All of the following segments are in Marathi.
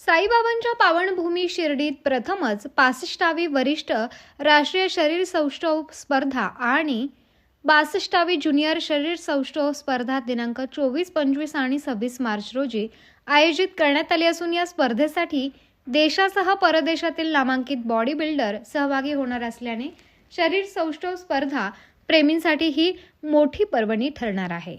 साईबाबांच्या पावनभूमी शिर्डीत प्रथमच पासष्टावी वरिष्ठ राष्ट्रीय शरीर सौष्ठव स्पर्धा आणि बासष्टावी ज्युनियर शरीर सौष्ठव स्पर्धा दिनांक चोवीस पंचवीस आणि सव्वीस मार्च रोजी आयोजित करण्यात आली असून या स्पर्धेसाठी देशासह परदेशातील नामांकित बॉडी बिल्डर सहभागी होणार असल्याने शरीर सौष्ठव स्पर्धा प्रेमींसाठी ही मोठी पर्वणी ठरणार आहे.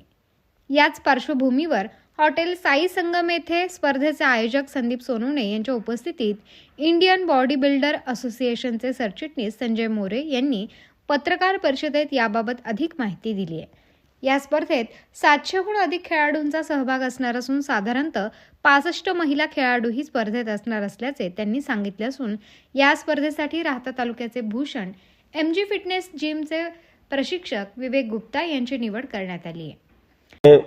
याच पार्श्वभूमीवर हॉटेल साई संगम येथे स्पर्धेचे आयोजक संदीप सोनवणे यांच्या उपस्थितीत इंडियन बॉडी बिल्डर असोसिएशनचे सरचिटणीस संजय मोरे यांनी पत्रकार परिषदेत याबाबत अधिक माहिती दिली आहे. या स्पर्धेत सातशेहून अधिक खेळाडूंचा सहभाग असणार असून साधारणतः पासष्ट महिला खेळाडूही स्पर्धेत असणार असल्याचे त्यांनी सांगितले असून या स्पर्धेसाठी राहता तालुक्याचे भूषण एम जी फिटनेस जिमचे प्रशिक्षक विवेक गुप्ता यांची निवड करण्यात आली आहे.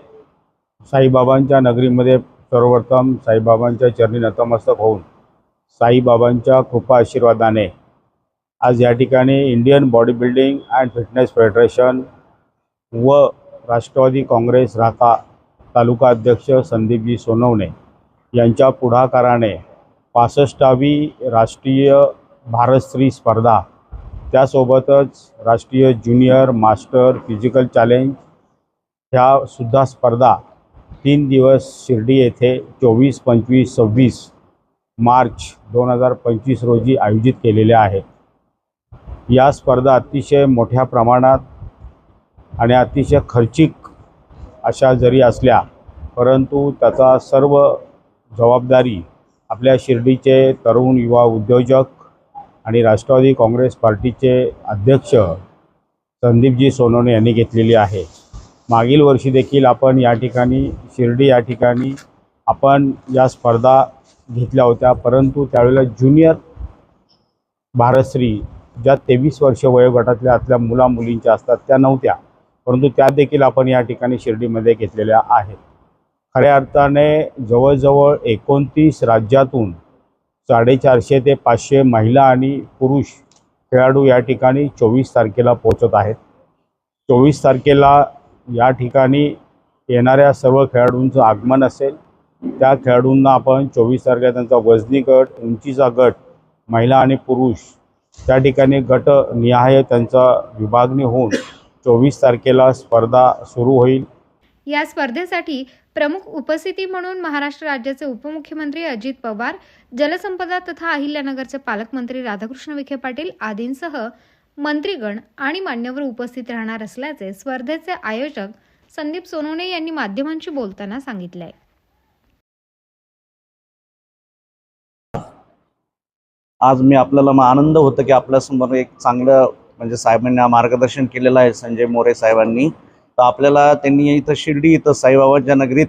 साईबाबांच्या नगरीमध्ये सर्वप्रथम साईबाबांच्या चरणी नतमस्तक होऊन साईबाबांच्या कृपा आशीर्वादाने आज या ठिकाणी Indian body building and fitness federation व राष्ट्रवादी काँग्रेस राहता तालुका अध्यक्ष संदीपजी सोनवणे यांच्या पुढाकाराने पासष्टावी राष्ट्रीय भारतश्री स्पर्धा त्यासोबतच राष्ट्रीय ज्युनियर मास्टर फिजिकल चॅलेंज ह्यासुद्धा स्पर्धा तीन दिवस शिर्डी येथे चोवीस पंचवीस सव्वीस मार्च दोन हजार पंचवीस रोजी आयोजित केलेल्या आहे. या स्पर्धा अतिशय मोठ्या प्रमाणात आणि अतिशय खर्चिक अशा जरी असल्या परंतु त्याचा सर्व जबाबदारी आपल्या शिर्डीचे तरुण युवा उद्योजक आणि राष्ट्रवादी काँग्रेस पार्टीचे अध्यक्ष संदीपजी सोनवणे यांनी घेतलेली आहे. मागील वर्षी देखील आपण या ठिकाणी शिर्डी या ठिकाणी आपण या स्पर्धा घेतल्या होत्या. परंतु त्यावेळेला ज्युनियर भारतश्री ज्या तेवीस वर्ष वयोगटातल्या आतल्या मुला मुलींच्या असतात त्या नव्हत्या. परंतु त्या देखील आपण या ठिकाणी शिर्डीमध्ये घेतलेल्या आहेत. खऱ्या अर्थाने जवळजवळ एकोणतीस राज्यातून साडेचारशे ते पाचशे महिला आणि पुरुष खेळाडू या ठिकाणी चोवीस तारखेला पोहोचत आहेत. चोवीस तारखेला या ठिकाणी येणाऱ्या सर्व खेळाडूंचं आगमन असेल. त्या खेळाडूंना आपण चोवीस तारखेला त्यांचा वजनी गट उंचीचा गट महिला आणि पुरुष त्या ठिकाणी गट निहाय त्यांचा विभागणी होऊन चोवीस तारखेला स्पर्धा सुरू होईल. या स्पर्धेसाठी प्रमुख उपस्थिती म्हणून महाराष्ट्र राज्याचे उपमुख्यमंत्री अजित पवार जलसंपदा तथा अहिल्यानगरचे पालकमंत्री राधाकृष्ण विखे पाटील आदींसह मंत्रीगण आणि मान्यवर उपस्थित राहणार असल्याचे स्पर्धेचे आयोजक संदीप सोनवणे यांनी माध्यमांशी बोलताना सांगितले आज मी आपल्याला मग आनंद होतो की आपल्यासमोर एक चांगलं म्हणजे साहेबांनी मार्गदर्शन केलेलं आहे संजय मोरे साहेबांनी. तर आपल्याला त्यांनी इथं शिर्डी इथं साईबाबाच्या नगरीत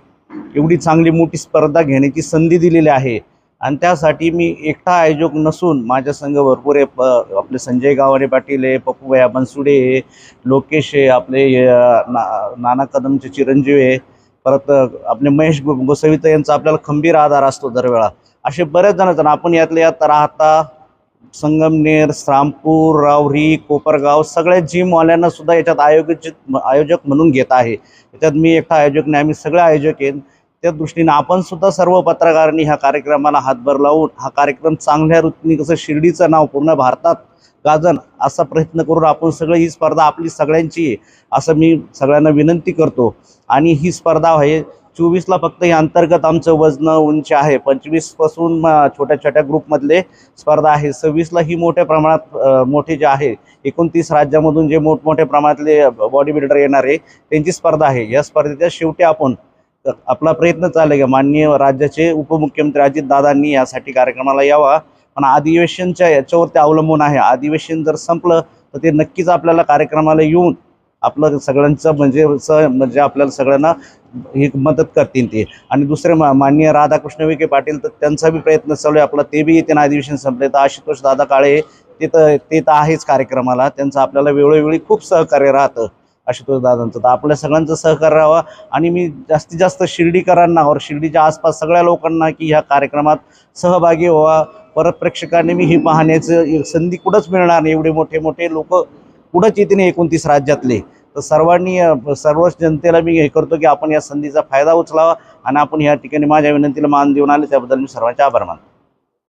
एवढी चांगली मोठी स्पर्धा घेण्याची संधी दिलेली आहे. आणि त्यासाठी मी एकटा आयोजक नसून माझ्या संघ भरपूर आहे. प आपले संजय गावारे पाटील आहे पप्पूभया बनसुडे आहे लोकेश आहे आपले ना नाना कदमचे चिरंजीव आहे. परत आपले महेश गो गोसावित यांचा आपल्याला खंबीर आधार असतो दरवेळा. असे बरेच जण जण आपण यातले यात राहता संगमनेर श्रामपूर रावरी कोपरगाव सगळ्या जिमवाल्यांना सुद्धा याच्यात आयोजित आयोजक म्हणून घेत आहे. याच्यात मी एकटा आयोजक नाही. आम्ही सगळे आयोजक आहेत. त्या दृष्टीने आपण सुद्धा सर्व पत्रकारांनी ह्या कार्यक्रमाला हातभार लावून हा कार्यक्रम चांगल्या रीतीने कसं शिर्डीचं नाव पूर्ण भारतात गाजन असा प्रयत्न करून आपण सगळं ही स्पर्धा आपली सगळ्यांची आहे असं मी सगळ्यांना विनंती करतो. आणि ही स्पर्धा आहे चोवीसला फक्त हे अंतर्गत आमचं वजन उंची आहे पंचवीसपासून छोट्या छोट्या ग्रुपमधले स्पर्धा आहे सव्वीसला ही मोठ्या प्रमाणात मोठे जे आहे एकोणतीस राज्यामधून जे मोठमोठ्या प्रमाणातले बॉडी बिल्डर येणार आहे त्यांची स्पर्धा आहे. या स्पर्धेच्या शेवटी आपण तर आपला प्रयत्न चालू आहे माननीय राज्याचे उपमुख्यमंत्री अजितदादांनी यासाठी कार्यक्रमाला यावा. पण अधिवेशनच्या याच्यावर ते अवलंबून आहे. अधिवेशन जर संपलं तर ते नक्कीच आपल्याला कार्यक्रमाला येऊन आपलं सगळ्यांचं म्हणजे स म्हणजे आपल्याला सगळ्यांना ही मदत करतील ते. आणि दुसरे मा माननीय राधाकृष्ण विखे पाटील तर त्यांचा बी प्रयत्न चालू आहे. आपला ते बी येते ना अधिवेशन संपले तर आशुतोष दादा काळे ते तर ते तर आहेच कार्यक्रमाला. त्यांचं आपल्याला वेळोवेळी खूप सहकार्य राहतं. आशुतोष दादांचं. तर आपल्या सगळ्यांचं सहकार्य राहावं. आणि मी जास्तीत जास्त शिर्डीकरांना और शिर्डीच्या आसपास सगळ्या लोकांना की ह्या कार्यक्रमात सहभागी व्हावा. परत प्रेक्षकांनी मी ही पाहण्याचं संधी कुठंच मिळणार नाही. एवढे मोठे मोठे लोक कुठंच येते नाही एकोणतीस राज्यातले. तर सर्वांनी सर्वच जनतेला मी हे करतो की आपण या संधीचा फायदा उचलावा आणि आपण या ठिकाणी माझ्या विनंतीला मान देऊन आले. त्याबद्दल मी सर्वांचे आभार मानतो.